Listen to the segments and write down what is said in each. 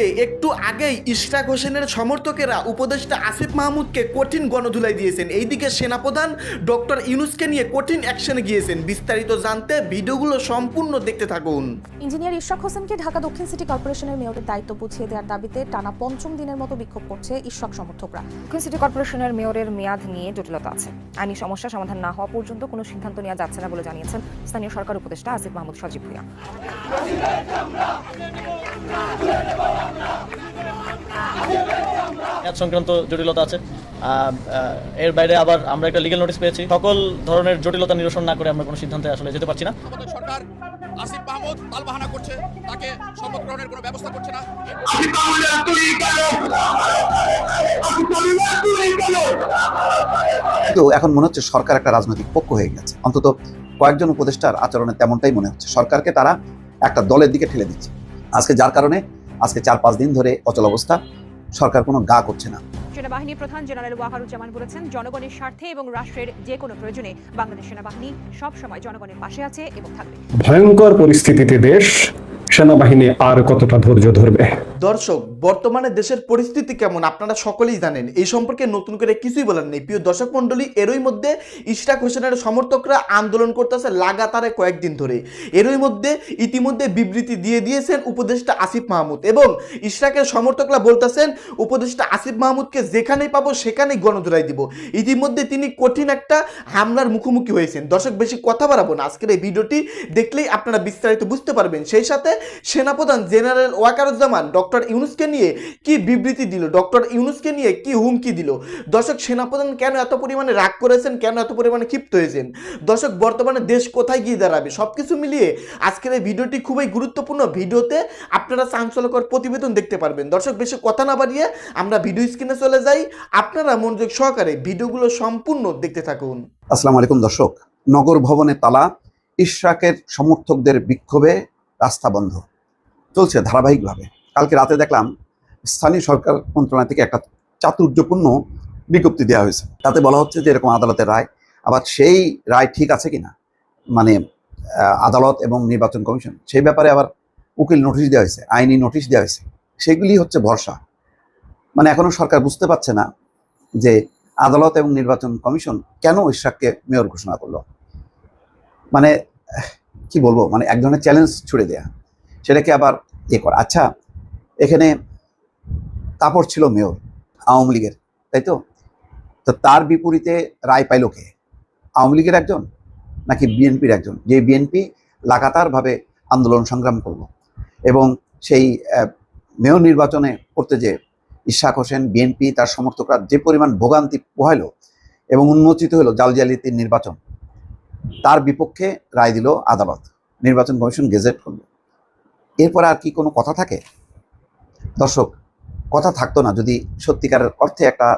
এদিকে একটু আগেই ইশরাক হোসেনের সমর্থকেরা উপদেষ্টা আসিফ মাহমুদকে কঠিন গণধুলাই দিয়েছেন। এইদিকে সেনাপ্রধান ডক্টর ইউনুসকে নিয়ে কঠিন অ্যাকশনে গিয়েছেন। বিস্তারিত জানতে ভিডিওগুলো সম্পূর্ণ দেখতে থাকুন। ইঞ্জিনিয়ার ইশরাক হোসেনকে ঢাকা দক্ষিণ সিটি কর্পোরেশনের মেয়রের দায়িত্ব বুঝিয়ে দেওয়ার দাবিতে টানা পঞ্চম দিনের মতো বিক্ষোভ করছে ইশরাক সমর্থকরা। দক্ষিণ সিটি কর্পোরেশনের মেয়রের মেয়াদ নিয়ে জটিলতা আছে। আইনি সমস্যা সমাধান না হওয়া পর্যন্ত কোনো সিদ্ধান্ত নেওয়া যাচ্ছে না বলে জানিয়েছেন স্থানীয় সরকার উপদেষ্টা আসিফ মাহমুদ সজীব ভুইয়া। মেয়াদ সংক্রান্ত জটিলতা আছে। এর বাইরে আবার আমরা একটা লিগেল নোটিশ পেয়েছি। সকল ধরনের জটিলতা নিরসন না করে আমরা কোনো সিদ্ধান্তে আসলে যেতে পারছি না। সরকার আসিফ মাহমুদ তালবাহানা করছে। তাকে শপথ গ্রহণের কোনো ব্যবস্থা করছে না। কিন্তু এখন মনে হচ্ছে সরকার একটা রাজনৈতিক পক্ষ হয়ে গেছে। অন্তত কয়েকজন উপদেষ্টার আচরণে তেমনটাই মনে হচ্ছে। সরকারকে তারা একটা দলের দিকে ঠেলে দিচ্ছে। আজকে যার কারণে আজকে চার পাঁচ দিন ধরে অচল অবস্থা। সরকার কোনো গা করছে না। সেনাবাহিনী প্রধান জেনারেল ওয়াকারুজ্জামান বলেছেন জনগণের স্বার্থে এবং রাষ্ট্রের যে কোনো প্রয়োজনে বাংলাদেশ সেনাবাহিনী সবসময় জনগণের পাশে আছে এবং থাকবে। ভয়ঙ্কর পরিস্থিতিতে দেশ সেনাবাহিনী আর কতটা ধৈর্য ধরবে? দর্শক, বর্তমানে দেশের পরিস্থিতি কেমন? আপনারা সকলেই জানেন, এই সম্পর্কে নতুন করে কিছুই বলার নেই। প্রিয় দর্শক মণ্ডলী, এরই মধ্যে ইশরাক হোসেনের সমর্থকরা আন্দোলন করতেছে লাগাতারে কয়েকদিন ধরে। এরই মধ্যে ইতিমধ্যে বিবৃতি দিয়ে দিয়েছেন উপদেষ্টা আসিফ মাহমুদ এবং ইশরাকের সমর্থকরা বলতেছেন, উপদেষ্টা আসিফ মাহমুদকে যেখানেই পাবো সেখানেই গণধরাই দিব। ইতিমধ্যে তিনি কঠিন একটা হামলার মুখোমুখি হয়েছেন। দর্শক, বেশি কথা বাড়াবো না। আজকের এই ভিডিওটি দেখলেই আপনারা বিস্তারিত বুঝতে পারবেন। সেই সাথে সেনাপ্রধান জেনারেল ওয়াকারুজ্জামান, ডক্টর ইউনুসকে নিয়ে কি বিবৃতি দিল? ডক্টর ইউনুসকে নিয়ে কি হুমকি দিল? দর্শক, সেনাপ্রধান কেন এত পরিমাণে রাগ করেছেন? কেন এত পরিমাণে ক্ষিপ্ত হয়েছেন? দর্শক, বর্তমানে দেশ কোথায় গিয়ে দাঁড়াবে? সব কিছু মিলিয়ে আজকের এই ভিডিওটি খুবই গুরুত্বপূর্ণ ভিডিওতে আপনারা চাঞ্চল্যকর প্রতিবেদন দেখতে পারবেন। দর্শক, বেশি কথা না বাড়িয়ে আমরা ভিডিও স্ক্রিনে চলে যাই। আপনারা মনোযোগ সহকারে ভিডিওগুলো সম্পূর্ণ দেখতে থাকুন। আসসালামু আলাইকুম দর্শক। নগর ভবনে তালা, ইশরাকের সমর্থকদের বিক্ষোভে রাস্তা বন্ধ। চলছে ধারাবাহিকভাবে। কালকে রাতে দেখলাম স্থানীয় সরকার মন্ত্রণালয় থেকে একটা চাতুর্যপূর্ণ বিজ্ঞপ্তি দেওয়া হয়েছে। তাতে বলা হচ্ছে যে এরকম আদালতের রায়, আবার সেই রায় ঠিক আছে কিনা? মানে আদালত এবং নির্বাচন কমিশন, সেই ব্যাপারে আবার উকিল নোটিশ দেওয়া হয়েছে, আইনি নোটিশ দেওয়া হয়েছে। সেগুলি হচ্ছে ভরসা। মানে এখনও সরকার বুঝতে পারছে না যে আদালত এবং নির্বাচন কমিশন কেন ইশরাককে মেয়র ঘোষণা করল। মানে কি বলব? মানে এক ধরনের চ্যালেঞ্জ ছুড়ে দেয়া। সেটাকে আবার ইয়ে করা। আচ্ছা এখানে তাপর ছিল মেয়র আওয়ামী লীগের, তাই তো? তো তার বিপরীতে রায় পাইল কে? আওয়ামী লীগের একজন নাকি বিএনপির একজন? যে বিএনপি লাগাতারভাবে আন্দোলন সংগ্রাম করল। এবং সেই মেয়র নির্বাচনে করতে যে ইশাক হোসেন, বিএনপি, তার সমর্থকরা যে পরিমাণ ভোগান্তি পোহাইল এবং উন্মোচিত হলো জাল জালিয়াতির নির্বাচন, তার বিপক্ষে রায় দিল আদালত। নির্বাচন কমিশন গেজেট করল। এরপর আর কি কোনো কথা থাকে? দর্শক, কথা থাকতো না। যদি সত্যিকারের অর্থে একটা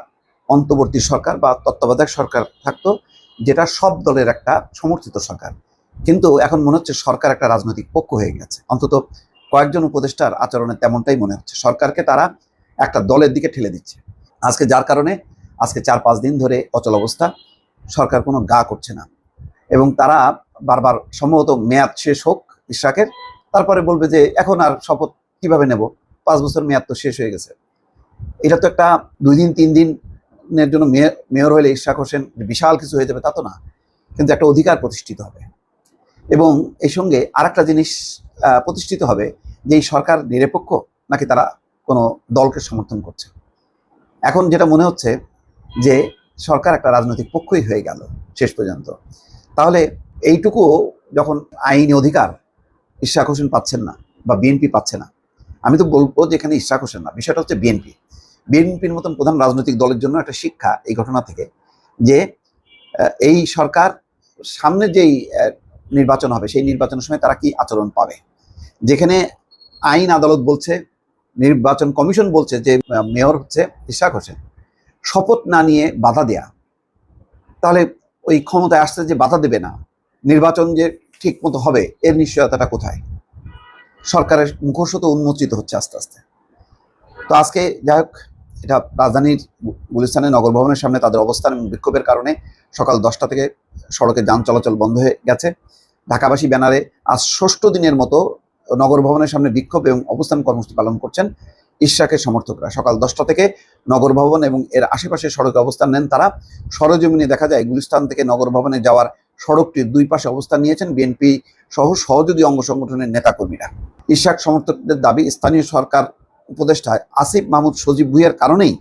অন্তর্বর্তী সরকার বা তত্ত্বাবধায়ক সরকার থাকতো, যেটা সব দলের একটা সমর্থিত সরকার। কিন্তু এখন মনে হচ্ছে সরকার একটা রাজনৈতিক পক্ষ হয়ে গেছে। অন্তত কয়েকজন উপদেষ্টার আচরণে তেমনটাই মনে হচ্ছে। সরকারকে তারা একটা দলের দিকে ঠেলে দিচ্ছে। আজকে যার কারণে আজকে চার পাঁচ দিন ধরে অচল অবস্থা, সরকার কোনো গা করছে না। এবং তারা বারবার সম্ভবত মেয়াদ শেষ হোক ইশরাকের, তারপরে বলবে যে এখন আর শপথ কীভাবে নেব? পাঁচ বছর মেয়াদ তো শেষ হয়ে গেছে। এটা তো একটা দুই দিন, তিন দিনের জন্য মেয়র হলে ইশরাক হোসেন বিশাল কিছু হয়ে যাবে তা তো না, কিন্তু একটা অধিকার প্রতিষ্ঠিত হবে। এবং এই সঙ্গে আর একটা জিনিস প্রতিষ্ঠিত হবে যে এই সরকার নিরপেক্ষ নাকি তারা কোনো দলকে সমর্থন করছে। এখন যেটা মনে হচ্ছে যে সরকার একটা রাজনৈতিক পক্ষই হয়ে গেল শেষ পর্যন্ত। তাহলে এইটুকু যখন আইনি অধিকার ইশাক হোসেন পাচ্ছেন না বা বিএনপি পাচ্ছে না আমি তো বলব যে এখানে ইশাক হোসেন না। বিষয়টা হচ্ছে বিএনপি। বিএনপির মতন প্রধান রাজনৈতিক দলের জন্য একটা শিক্ষা এই ঘটনা থেকে যে এই সরকার সামনে যেই নির্বাচন হবে, সেই নির্বাচনের সময় তারা কি আচরণ পাবে? যেখানে আইন আদালত বলছে, নির্বাচন কমিশন বলছে যে মেয়র হচ্ছে ইশাক হোসেন। শপথ না নিয়ে বাধা দেয়া। তাহলে ওই ক্ষমতায় আসতে যে বাধা দেবে না, নির্বাচন যে ঠিক মতো হবে, এর নিশ্চয়তাটা কোথায়? সরকারের মুখোশ তো উন্মোচিত হচ্ছে আস্তে আস্তে। তো আজকে যাই হোক, এটা রাজধানীর গুলিস্তানের নগর ভবনের সামনে তাদের অবস্থান এবং বিক্ষোভের কারণে সকাল দশটা থেকে সড়কে যান চলাচল বন্ধ হয়ে গেছে। ঢাকাবাসী ব্যানারে আজ ষষ্ঠ দিনের মতো নগর ভবনের সামনে বিক্ষোভ এবং অবস্থান কর্মসূচি পালন করছেন ইশরাকের সমর্থকরা। সকাল দশটা থেকে নগর ভবন এবং এর আশেপাশে সড়কে অবস্থান নেন তারা। সরজমিনে দেখা যায়, গুলিস্তান থেকে নগর ভবনে যাওয়ার সড়কটির দুই পাশে অবস্থান নিয়েছেন বিএনপি সহ সহযোগী অঙ্গ সংগঠনের নেতাকর্মীরা। ইশরাক সমর্থকদের দাবি, স্থানীয় সরকার উপদেষ্টা আসিফ মাহমুদ সজীব ভুইয়ার কারণেই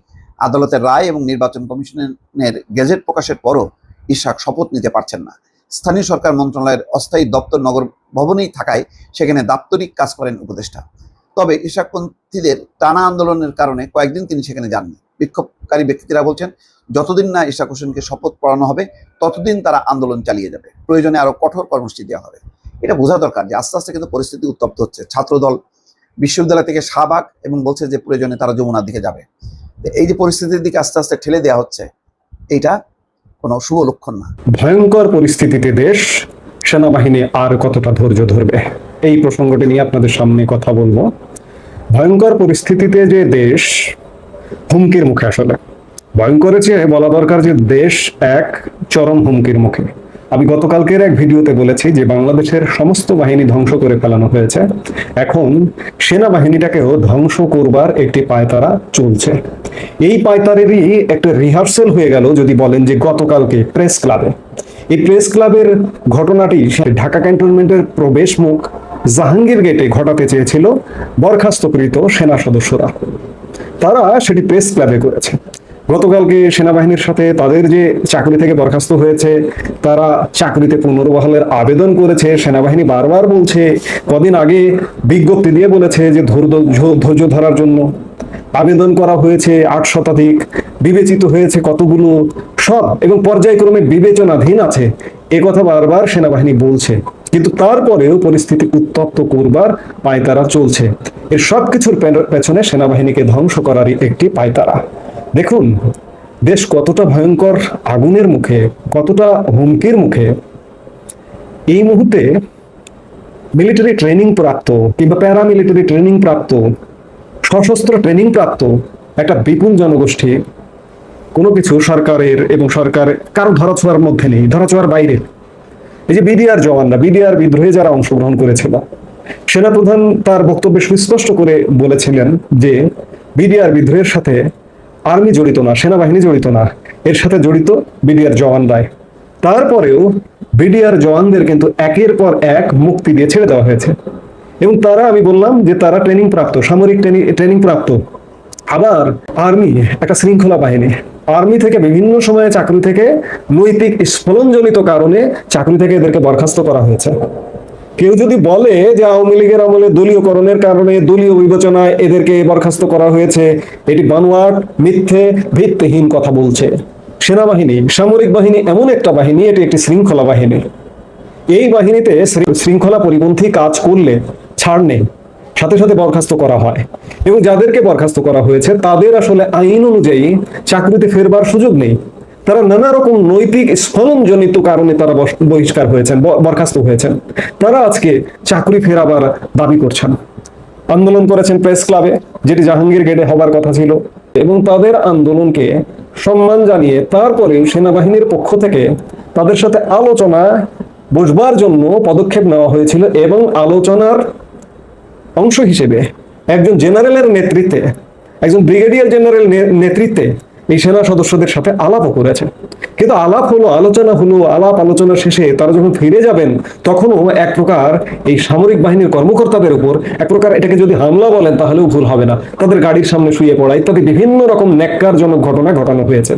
আদালতের রায় এবং নির্বাচন কমিশনের গেজেট প্রকাশের পরও ইশরাক শপথ নিতে পারছেন না। স্থানীয় সরকার মন্ত্রণালয়ের অস্থায়ী দপ্তর নগর ভবনেই থাকায় সেখানে দাপ্তরিক কাজ করেন উপদেষ্টা। তবে ইশাকপন্থীদের টানা আন্দোলনের কারণে কয়েকদিন তিনি সেখানে যাননি। বিক্ষোভকারী ব্যক্তিরা বলছেন যতদিন না ইশাক হোসেনকে শপথ পড়ানো হবে, ততদিন তারা আন্দোলন চালিয়ে যাবে। প্রয়োজনে আরও কঠোর কর্মসূচি দেওয়া হবে। এটা বোঝা দরকার যে আস্তে আস্তে কিন্তু পরিস্থিতি উত্তপ্ত হচ্ছে। ছাত্রদল, বিশ্ববিদ্যালয় থেকে শাহবাগ এবং বলছে যে প্রয়োজনে তারা যমুনার দিকে যাবে। এই যে পরিস্থিতির দিকে আস্তে আস্তে ঠেলে দেওয়া হচ্ছে এটা কোনো শুভ লক্ষণ না। ভয়ঙ্কর পরিস্থিতিতে দেশ, সেনাবাহিনী আর কতটা ধৈর্য ধরবে? এই প্রসঙ্গটি নিয়ে আপনাদের সামনে কথা বলব। ভয়ঙ্কর পরিস্থিতিতে যে দেশ, হুমকির মুখে আসলে। ভয়ঙ্করের চেয়ে বলা দরকার যে দেশ এক চরম হুমকির মুখে। আমি গতকালকের এক ভিডিওতে বলেছি যে বাংলাদেশের সমস্ত বাহিনী ধ্বংস করে ফেলানো হয়েছে। এখন সেনাবাহিনীটাকেও ধ্বংস করবার একটি পায়তারা চলছে। এই পায়তারেরই একটা রিহার্সেল হয়ে গেল, যদি বলেন যে গতকালকে প্রেস ক্লাবে এই প্রেস ক্লাবের ঘটনাটি ঢাকা ক্যান্টনমেন্টের প্রবেশ মুখ জাহাঙ্গীর গেটে ঘটাতে চেয়েছিল বরখাস্তকৃত সেনা সদস্যরা। তারা সেটি প্রেস ক্লাবে করেছে। গতকালকে সেনাবাহিনীর সাথে তাদের যে চাকরি থেকে বরখাস্ত হয়েছে, তারা চাকরিতে পুনর্বহালের আবেদন করেছে। সেনাবাহিনী বারবার বলছে, কদিন আগে বিজ্ঞপ্তি দিয়ে বলেছে যে ধৈর্য ধরার জন্য আবেদন করা হয়েছে আট শতাধিক, বিবেচিত হয়েছে কতগুলো সব এবং পর্যায়ক্রমে বিবেচনাধীন আছে। এ কথা বারবার সেনাবাহিনী বলছে, কিন্তু তারপরেও পরিস্থিতি উত্তপ্ত করবার পায়তারা চলছে। এর সবকিছুর পেছনে সেনাবাহিনীকে ধ্বংস করারই একটি পায়তারা। দেখুন, দেশ কতটা ভয়ঙ্কর আগুনের মুখে, কতটা হুমকির মুখে। এই মুহূর্তে মিলিটারি ট্রেনিং প্রাপ্ত কিংবা প্যারামিলিটারি ট্রেনিং প্রাপ্ত, সশস্ত্র ট্রেনিং প্রাপ্ত একটা বিপুল জনগোষ্ঠী, কোনো কিছু সরকারের এবং সরকার কারও ধরাছোঁয়ার মধ্যে নেই ধরাছোঁয়ার বাইরে। এই যে বিডিআর জওয়ানরা, বিডিআর বিদ্রোহে যারা অংশগ্রহণ করেছিল, সেনাপ্রধান তার বক্তব্যে সুস্পষ্ট করে বলেছিলেন যে বিডিআর বিদ্রোহের সাথে আর্মি জড়িত না, সেনাবাহিনী জড়িত না, এর সাথে জড়িত বিডিআর জওয়ানরাই তারপরেও বিডিআর জওয়ানদের কিন্তু একের পর এক মুক্তি দিয়ে ছেড়ে দেওয়া হয়েছে। এবং তারা, আমি বললাম যে তারা ট্রেনিং প্রাপ্ত, সামরিক ট্রেনিং ট্রেনিং প্রাপ্ত। আবার আর্মি, একটা শৃঙ্খলা বাহিনী। আর্মি থেকে বিভিন্ন সময়ে চাকরি থেকে নৈতিক স্ফলনজনিত কারণে চাকরি থেকে এদেরকে বরখাস্ত করা হয়েছে। কেউ যদি বলে যে আওয়ামী লীগের আমলে দলীয়করণের কারণে দলীয় বিবেচনায় এদেরকে বরখাস্ত করা হয়েছে, এটি বানোয়াট, মিথ্যে, ভিত্তিহীন কথা বলছে। সেনাবাহিনী, সামরিক বাহিনী এমন একটা বাহিনী, এটি একটি শৃঙ্খলা বাহিনী। এই বাহিনীতে শৃঙ্খলা পরিপন্থী কাজ করলে ছাড় নেই, সাথে সাথে বরখাস্ত করা হয়। এবং যাদেরকে বরখাস্ত করা হয়েছে, তাদের আসলে আইন অনুযায়ী চাকরিতে ফেরবার সুযোগ নেই। তারা নানা রকম নৈতিক স্খলনজনিত কারণে তারা বহিষ্কার হয়েছেন বরখাস্ত হয়েছেন। তারা আজকে চাকরি ফেরাবার দাবি করছেন। আন্দোলন করেছেন প্রেস ক্লাবে, যেটি জাহাঙ্গীর গেটে হবার কথা ছিল। এবং তাদের আন্দোলনকে সম্মান জানিয়ে তারপরেও সেনাবাহিনীর পক্ষ থেকে তাদের সাথে আলোচনা বসবার জন্য পদক্ষেপ নেওয়া হয়েছিল এবং আলোচনার অংশ হিসেবে একজন জেনারেলের নেতৃত্বে, একজন ব্রিগেডিয়ার জেনারেল নেতৃত্বে এই সেনা সদস্যদের সাথে আলাপও করেছে কিন্তু আলাপ হলো, আলোচনা হলো, আলাপ আলোচনা শেষে তারা যখন ফিরে যাবেন, তখনও এক প্রকার এই সামরিক বাহিনীর কর্মকর্তাদের উপর এক প্রকার এটাকে যদি হামলা বলেন, তাহলেও ভুল হবে না। তাদের গাড়ির সামনে শুয়ে পড়া ইত্যাদি বিভিন্ন রকম ন্যাক্কারজনক ঘটনা ঘটানো হয়েছে।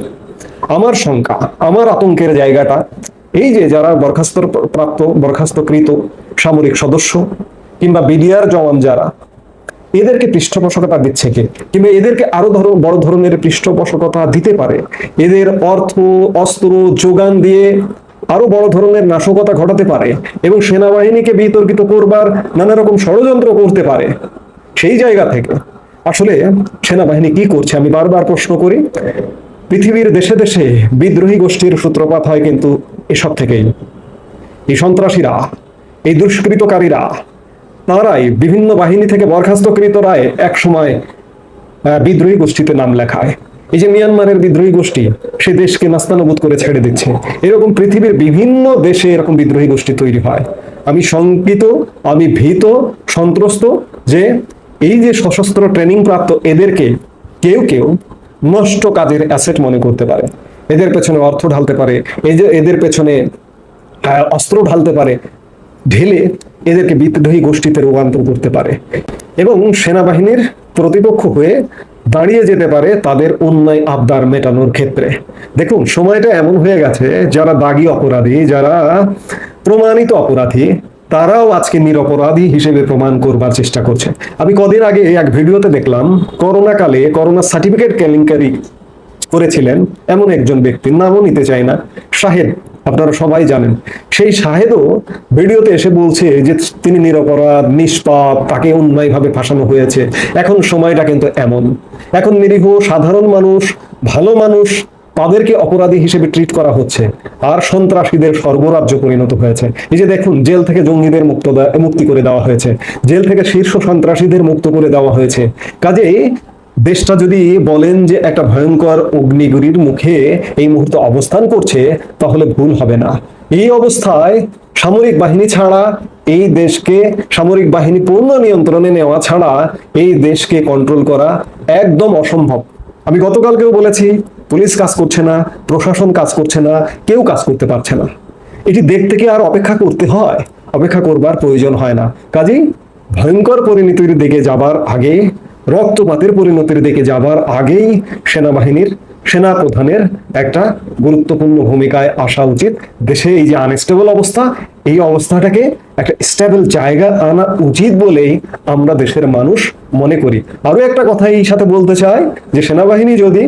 আমার শঙ্কা, আমার আতঙ্কের জায়গাটা এই যে যারা বরখাস্ত প্রাপ্ত, বরখাস্তকৃত সামরিক সদস্য কিংবা বিডিআর জওয়ান যারা এদেরকে পৃষ্ঠপোষকতা দিচ্ছে কে? কিংবা এদেরকে আরও ধরো, বড় ধরনের পৃষ্ঠপোষকতা দিতে পারে? এদের অর্থ, অস্ত্র, যোগান দিয়ে আরও বড় ধরনের নাশকতা ঘটাতে পারে এবং সেনাবাহিনীকে বিতর্কিত করবার নানা রকম ষড়যন্ত্র করতে পারে সেই জায়গা থেকে। আসলে সেনাবাহিনী কি করছে? আমি বারবার প্রশ্ন করি, পৃথিবীর দেশে দেশে বিদ্রোহী গোষ্ঠীর সূত্রপাত হয় কিন্তু এসব থেকেই। এই সন্ত্রাসীরা, এই দুষ্কৃতকারীরা তারাই বিভিন্ন বাহিনী থেকে বরখাস্তকৃতরায় এক সময় বিদ্রোহী গোষ্ঠীতে নাম লেখায়। এই যে মিয়ানমারের বিদ্রোহী গোষ্ঠী, সে দেশকে নাস্তানবুদ করে ছেড়ে দিচ্ছে। এরকম পৃথিবীর বিভিন্ন দেশে এরকম বিদ্রোহী গোষ্ঠী তৈরি হয়। আমি শঙ্কিত, আমি ভীত, সন্ত্রস্ত যে এই যে সশস্ত্র ট্রেনিং প্রাপ্ত এদেরকে কেউ কেউ নষ্ট কাজের অ্যাসেট মনে করতে পারে। এদের পেছনে অর্থ ঢালতে পারে এদের পেছনে অস্ত্র ঢালতে পারে, ঢেলে এদেরকে বিদ্রোহী গোষ্ঠীতে রূপান্তর করতে পারে এবং সেনাবাহিনীর প্রতিপক্ষ হয়ে দাঁড়িয়ে যেতে পারে তাদের অন্যায় আবদার মেটানোর ক্ষেত্রে। দেখুন, সময়টা এমন হয়ে গেছে, যারা দাগি অপরাধী, যারা প্রমাণিত অপরাধী, তারাও আজকে নিরপরাধী হিসেবে প্রমাণ করবার চেষ্টা করছে। আমি কদিন আগে এক ভিডিওতে দেখলাম করোনা কালে করোনা সার্টিফিকেট কেলেঙ্কারি করেছিলেন এমন একজন ব্যক্তির, নামও নিতে চাই না, শাহেদ আপনারা সবাই জানেন। সেই শাহেদও ভিডিওতে এসে বলছে যে তিনি নিরপরাধ, নিষ্পাপ, তাকে অন্যায়ভাবে ফাঁসানো হয়েছে। এখন সময়টা কিন্তু এমন। এখন নিরীহ, সাধারণ মানুষ, ভালো মানুষ, তাদেরকে অপরাধী হিসেবে ট্রিট করা হচ্ছে। আর সন্ত্রাসীদের সর্বরাজ্য পরিণত হয়েছে। এই যে দেখুন, জেল থেকে জঙ্গিদের মুক্ত মুক্তি করে দেওয়া হয়েছে। জেল থেকে শীর্ষ সন্ত্রাসীদের মুক্ত করে দেওয়া হয়েছে। কাজেই দেশটা যদি বলেন যে একটা ভয়ঙ্কর অগ্নিগুরির মুখে এই মুহূর্তে অবস্থান করছে, তাহলে ভুল হবে না। এই অবস্থায় সামরিক বাহিনী ছাড়া এই দেশকে, সামরিক বাহিনী পূর্ণ নিয়ন্ত্রণে নেওয়া ছাড়া এই দেশকে কন্ট্রোল করা একদম অসম্ভব। আমি গতকালকেও বলেছি, পুলিশ কাজ করছে না, প্রশাসন কাজ করছে না, কেউ কাজ করতে পারছে না। এটি দেখতে কি আর অপেক্ষা করতে হয়? অপেক্ষা করবার প্রয়োজন হয় না। কাজেই ভয়ঙ্কর পরিণতির দিকে যাবার আগে রক্তপাতের পরিণতির দিকে যাবার আগেই সেনাবাহিনীর সেনা প্রধানের একটা গুরুত্বপূর্ণ ভূমিকায় আসা উচিত। দেশে এই যে আনস্টেবল অবস্থা, এই অবস্থাটাকে একটা স্টেবল জায়গা আনা উচিত বলেই আমরা দেশের মানুষ মনে করি। আরও একটা কথা এই সাথে বলতে চাই, যে সেনাবাহিনী যদি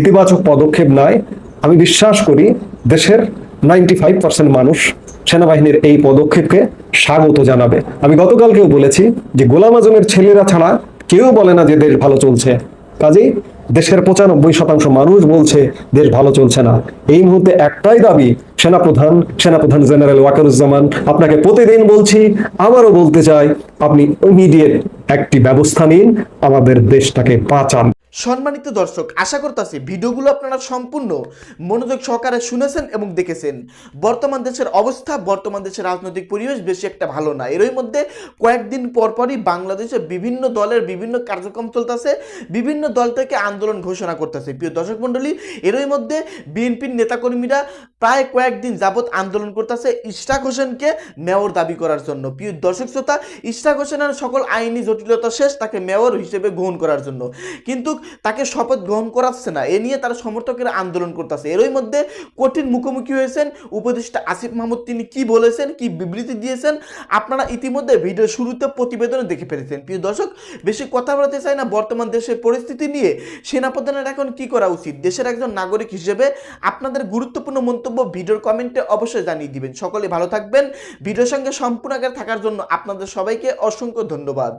ইতিবাচক পদক্ষেপ নেয়, আমি বিশ্বাস করি দেশের নাইনটি ফাইভ পার্সেন্ট মানুষ সেনাবাহিনীর এই পদক্ষেপকে স্বাগত জানাবে। আমি গতকালকেও বলেছি যে গোলাম আজমের ছেলেরা ছাড়া কেউ বলে না যে দেশ ভালো চলছে। কাজেই দেশের পঁচানব্বই শতাংশ মানুষ বলছে দেশ ভালো চলছে না। এই মুহূর্তে একটাই দাবি, সেনাপ্রধান সেনাপ্রধান জেনারেল ওয়াকারুজ্জামান, আপনাকে প্রতিদিন বলছি, আবারও বলতে চাই, আপনি ইমিডিয়েট একটি ব্যবস্থা নিন, আমাদের দেশটাকে বাঁচান। সম্মানিত দর্শক, আশা করতেছি ভিডিওগুলো আপনারা সম্পূর্ণ মনোযোগ সহকারে শুনেছেন এবং দেখেছেন। বর্তমান দেশের অবস্থা, বর্তমান দেশের রাজনৈতিক পরিবেশ বেশি একটা ভালো না। এরই মধ্যে কয়েকদিন পরপরই বাংলাদেশে বিভিন্ন দলের বিভিন্ন কার্যক্রম চলতেছে, বিভিন্ন দল থেকে আন্দোলন ঘোষণা করতেছে। প্রিয় দর্শক মণ্ডলী, এরই মধ্যে বিএনপির নেতাকর্মীরা প্রায় কয়েকদিন যাবৎ আন্দোলন করতেছে ইশরাক হোসেনকে মেয়র দাবি করার জন্য। প্রিয় দর্শক শ্রোতা, ইশরাক হোসেনের সকল আইনি জটিলতা শেষ তাকে মেয়র হিসেবে গ্রহণ করার জন্য। কিন্তু তাকে শপথ গ্রহণ করাচ্ছে না। এ নিয়ে তারা সমর্থকেরা আন্দোলন করতেছে। এরই মধ্যে কঠিন মুখোমুখি হয়েছেন উপদেষ্টা আসিফ মাহমুদ। তিনি কি বলেছেন, কি বিবৃতি দিয়েছেন, আপনারা ইতিমধ্যে ভিডিও শুরুতে প্রতিবেদনে দেখে ফেলেছেন। প্রিয় দর্শক, বেশি কথা বলতে চাই না। বর্তমান দেশের পরিস্থিতি নিয়ে সেনাপ্রধানের এখন কি করা উচিত? দেশের একজন নাগরিক হিসেবে আপনাদের গুরুত্বপূর্ণ মন্তব্য ভিডিওর কমেন্টে অবশ্যই জানিয়ে দিবেন। সকলে ভালো থাকবেন। ভিডিওর সঙ্গে সম্পূর্ণ আকারে থাকার জন্য আপনাদের সবাইকে অসংখ্য ধন্যবাদ।